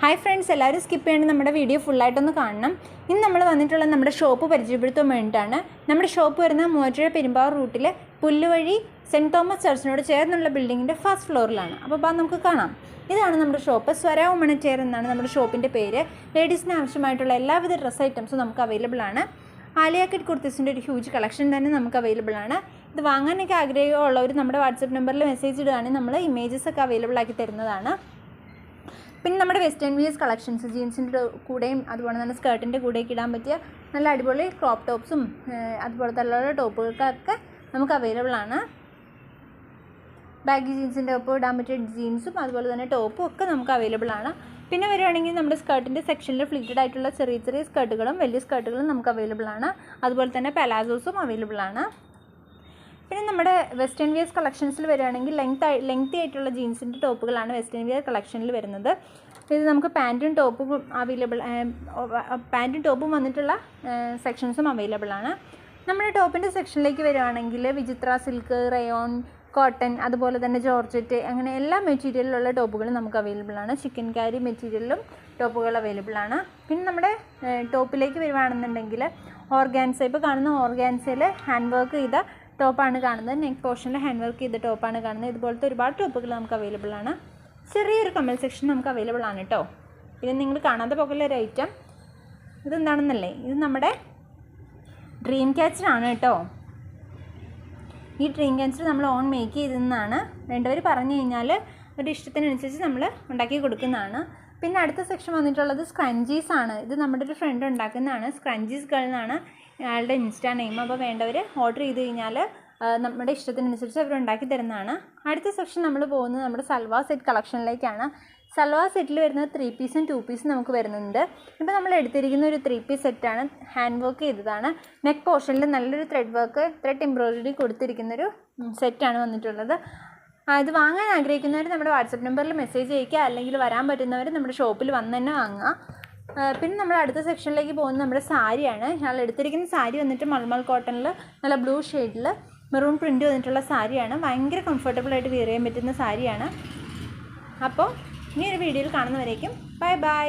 Hi friends എല്ലാവരും skip ചെയ്യേണ്ട നമ്മുടെ വീഡിയോ ഫുള്ളായിട്ടൊന്ന് കാണണം. ഇന്ന് നമ്മൾ വന്നിട്ടുള്ള നമ്മുടെ ഷോപ്പ് പരിചയപ്പെടുത്താൻ വേണ്ടിയിട്ടാണ്. നമ്മുടെ ഷോപ്പ് വരുന്ന മൂവാറ്റുപുഴ പെരുമ്പാവൂർ റൂട്ടിൽ പുല്ലുവഴി സെന്റ് തോമസ് ചർച്ചിനോട് ചേർന്നുള്ള ബിൽഡിങ്ങിന്റെ ഫസ്റ്റ് ഫ്ലോറിലാണ് അപ്പോൾ അപ്പം നമുക്ക് കാണാം. ഇതാണ് നമ്മുടെ ഷോപ്പ് സ്വര ചെയർ എന്നാണ് നമ്മുടെ ഷോപ്പിന്റെ പേര്. ലേഡീസിന് ആവശ്യമായിട്ടുള്ള എല്ലാവിധ ഡ്രസ്സ് ഐറ്റംസും നമുക്ക് അവൈലബിൾ ആണ്. ആലിയ കിഡ് കുർത്തീസിന്റെ ഒരു ഹ്യൂജ് കളക്ഷൻ തന്നെ നമുക്ക് അവൈലബിൾ ആണ്. ഇത് വാങ്ങാനൊക്കെ ആഗ്രഹമുള്ളവർ നമ്മുടെ വാട്സപ്പ് നമ്പറിൽ മെസ്സേജ് ഇടുകയാണെങ്കിൽ നമ്മൾ ഇമേജസ് ഒക്കെ അവൈലബിൾ ആക്കി തരുന്നതാണ്. പിന്നെ നമ്മുടെ വെസ്റ്റേൺ വീസ് കളക്ഷൻസ് ജീൻസിന്റെ കൂടെയും അതുപോലെ തന്നെ സ്കേർട്ടിന്റെ കൂടെയൊക്കെ ഇടാൻ പറ്റിയ നല്ല അടിപൊളി ക്രോപ്പ് ടോപ്സും അതുപോലത്തെ ഉള്ള ടോപ്പുകൾക്കൊക്കെ നമുക്ക് അവൈലബിൾ ആണ്. ബാഗി ജീൻസിന്റെ ഒപ്പം ഇടാൻ പറ്റിയ ജീൻസും അതുപോലെ തന്നെ ടോപ്പും ഒക്കെ നമുക്ക് അവൈലബിൾ ആണ്. പിന്നെ വരുവാണെങ്കിൽ നമ്മുടെ സ്കേർട്ടിന്റെ സെക്ഷനിൽ ഫ്ലിറ്റഡ് ആയിട്ടുള്ള ചെറിയ ചെറിയ സ്കേർട്ടുകളും വലിയ സ്കേർട്ടുകളും നമുക്ക് അവൈലബിൾ ആണ്. അതുപോലെ തന്നെ പലാസോസും അവൈലബിൾ ആണ്. പിന്നെ നമ്മുടെ വെസ്റ്റേൺ വിയേഴ്സ് കളക്ഷൻസിൽ വരികയാണെങ്കിൽ ലെങ്ത് ലെങ്തി ആയിട്ടുള്ള ജീൻസിന്റെ ടോപ്പുകളാണ് വെസ്റ്റേൺ വിയർ കളക്ഷനിൽ വരുന്നത്. ഇത് നമുക്ക് പാന്റും ടോപ്പും അവൈലബിൾ പാന്റും ടോപ്പും വന്നിട്ടുള്ള സെക്ഷൻസും അവൈലബിൾ ആണ്. നമ്മുടെ ടോപ്പിന്റെ സെക്ഷനിലേക്ക് വരികയാണെങ്കിൽ വിചിത്ര സിൽക്ക് റയോൺ കോട്ടൺ അതുപോലെ തന്നെ ജോർജറ്റ് അങ്ങനെ എല്ലാ മെറ്റീരിയലിലുള്ള ടോപ്പുകളും നമുക്ക് അവൈലബിൾ ആണ്. ചിക്കൻ കാരി മെറ്റീരിയലിലും ടോപ്പുകൾ അവൈലബിൾ ആണ്. പിന്നെ നമ്മുടെ ടോപ്പിലേക്ക് വരുവാണെന്നുണ്ടെങ്കിൽ ഓർഗാൻസ ഇപ്പോൾ കാണുന്ന ഓർഗാൻസയിൽ ഹാൻഡ് വർക്ക് ചെയ്ത ടോപ്പാണ് കാണുന്നത്. നെക്ക് പോർഷനിൽ ഹാൻഡ് വർക്ക് ചെയ്ത ടോപ്പാണ് കാണുന്നത്. ഇതുപോലത്തെ ഒരുപാട് ടോപ്പുകൾ നമുക്ക് അവൈലബിൾ ആണ്. ചെറിയൊരു കമ്മൽ സെക്ഷൻ നമുക്ക് അവൈലബിൾ ആണ് കേട്ടോ ഇത് നിങ്ങൾ കാണാതെ പോകുന്ന ഒരു ഐറ്റം ഇതെന്താണെന്നല്ലേ? ഇത് നമ്മുടെ ഡ്രീം ക്യാച്ചറാണ് കേട്ടോ ഈ ഡ്രീം ക്യാച്ചർ നമ്മൾ ഓൺ മേക്ക് ചെയ്തതെന്നാണ് വേണ്ടവർ പറഞ്ഞു കഴിഞ്ഞാൽ ഒരു ഇഷ്ടത്തിനനുസരിച്ച് നമ്മൾ ഉണ്ടാക്കി കൊടുക്കുന്നതാണ്. പിന്നെ അടുത്ത സെക്ഷൻ വന്നിട്ടുള്ളത് സ്ക്രഞ്ചീസ് ആണ്. ഇത് നമ്മുടെ ഒരു ഫ്രണ്ട് ഉണ്ടാക്കുന്നതാണ്. സ്ക്രഞ്ചീസ് ഗേൾ എന്നാണ് അയാളുടെ ഇൻസ്റ്റാ നെയിം അപ്പോൾ വേണ്ടവർ ഓർഡർ ചെയ്ത് കഴിഞ്ഞാൽ നമ്മുടെ ഇഷ്ടത്തിനനുസരിച്ച് അവർ ഉണ്ടാക്കി തരുന്നതാണ്. അടുത്ത സെക്ഷൻ നമ്മൾ പോകുന്നത് നമ്മുടെ സൽവാ സെറ്റ് കളക്ഷനിലേക്കാണ് സൽവാ സെറ്റിൽ വരുന്നത് ത്രീ പീസും ടു പീസും നമുക്ക് വരുന്നുണ്ട്. ഇപ്പോൾ നമ്മൾ എടുത്തിരിക്കുന്ന ഒരു ത്രീ പീസ് സെറ്റാണ് ഹാൻഡ് വർക്ക് ചെയ്തതാണ്. നെക്ക് പോർഷനിൽ നല്ലൊരു ത്രെഡ് വർക്ക് ത്രെഡ് എംബ്രോയിഡറി കൊടുത്തിരിക്കുന്നൊരു സെറ്റാണ് വന്നിട്ടുള്ളത്. ഇത് വാങ്ങാൻ ആഗ്രഹിക്കുന്നവർ നമ്മുടെ വാട്സപ്പ് നമ്പറിൽ മെസ്സേജ് അയക്കുക അല്ലെങ്കിൽ വരാൻ പറ്റുന്നവർ നമ്മുടെ ഷോപ്പിൽ വന്ന് തന്നെ വാങ്ങുക. പിന്നെ നമ്മൾ അടുത്ത സെക്ഷനിലേക്ക് പോകുന്നത് നമ്മുടെ സാരിയാണ്. ഞാൻ എടുത്തിരിക്കുന്ന സാരി വന്നിട്ട് മൾമൽ കോട്ടണിൽ നല്ല ബ്ലൂ ഷെയ്ഡിൽ മെറൂൺ പ്രിന്റ് വന്നിട്ടുള്ള സാരിയാണ്. ഭയങ്കര കംഫർട്ടബിൾ ആയിട്ട് ചെയ്യാൻ പറ്റുന്ന സാരിയാണ്. അപ്പോൾ ഇനി ഒരു വീഡിയോയിൽ കാണുന്നവരേക്കും ബൈ ബൈ